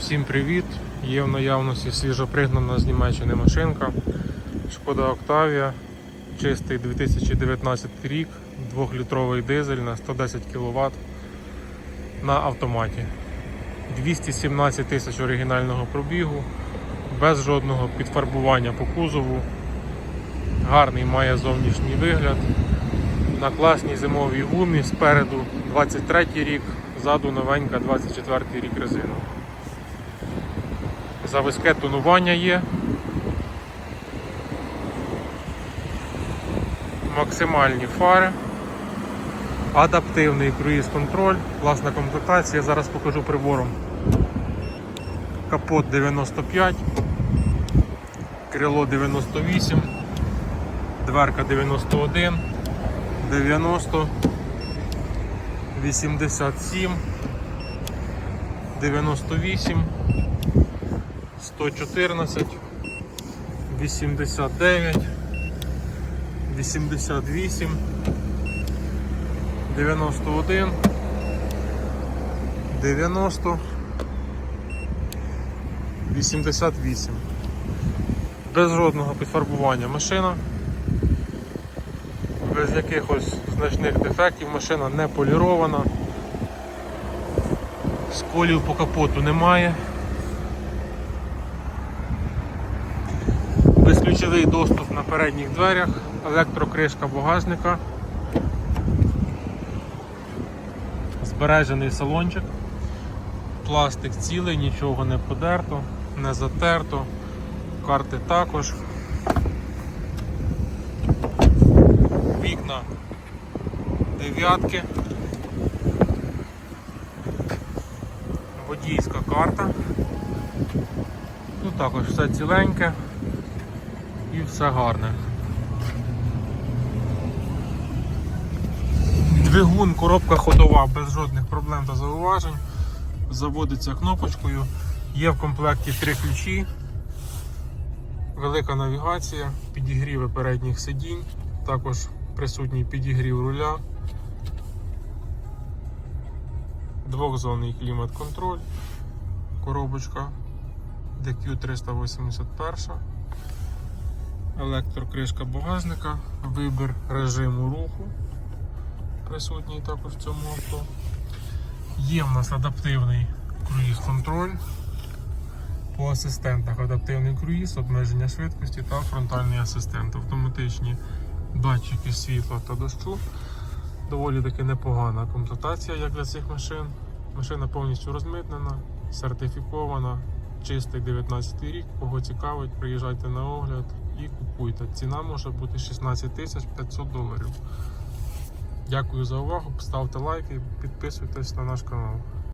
Всім привіт! Є в наявності свіжопригнана з Німеччини машинка. Шкода Октавія, чистий 2019 рік, 2-літровий дизель на 110 кВт на автоматі. 217 тисяч оригінального пробігу, без жодного підфарбування по кузову. Гарний має зовнішній вигляд. На класній зимовій гумі спереду 23 рік, ззаду новенька 24 рік резина. Заводське тонування є. Максимальні фари. Адаптивний круїз-контроль, класна комплектація. Зараз покажу прибором. Капот 95, крило 98, дверка 91, 90, 87, 98. 114, 89, 88, 91, 90, 88. Без жодного підфарбування машина. Без якихось значних дефектів машина не полірована. Сколів по капоту немає. Безключовий доступ на передніх дверях, електрокришка багажника, збережений салончик, пластик цілий, нічого не подерто, не затерто, карти також. Вікна дев'ятки, водійська карта. Тут також все ціленьке і все гарне. Двигун, коробка ходова без жодних проблем та зауважень. Заводиться кнопочкою. Є в комплекті три ключі, велика навігація, підігріви передніх сидінь, також присутній підігрів руля, двохзонний клімат-контроль, коробочка DQ381 електрокришка багажника, вибір режиму руху, присутній також в цьому авто. Є в нас адаптивний круїз-контроль. По асистентах адаптивний круїз, обмеження швидкості та фронтальний асистент. Автоматичні датчики світла та дощу. Доволі таки непогана комплектація як для цих машин. Машина повністю розмитнена, сертифікована, чистий 19 рік. Кого цікавить, приїжджайте на огляд і купуйте. Ціна може бути 16 тисяч 500 доларів. Дякую за увагу, ставте лайки, підписуйтесь на наш канал.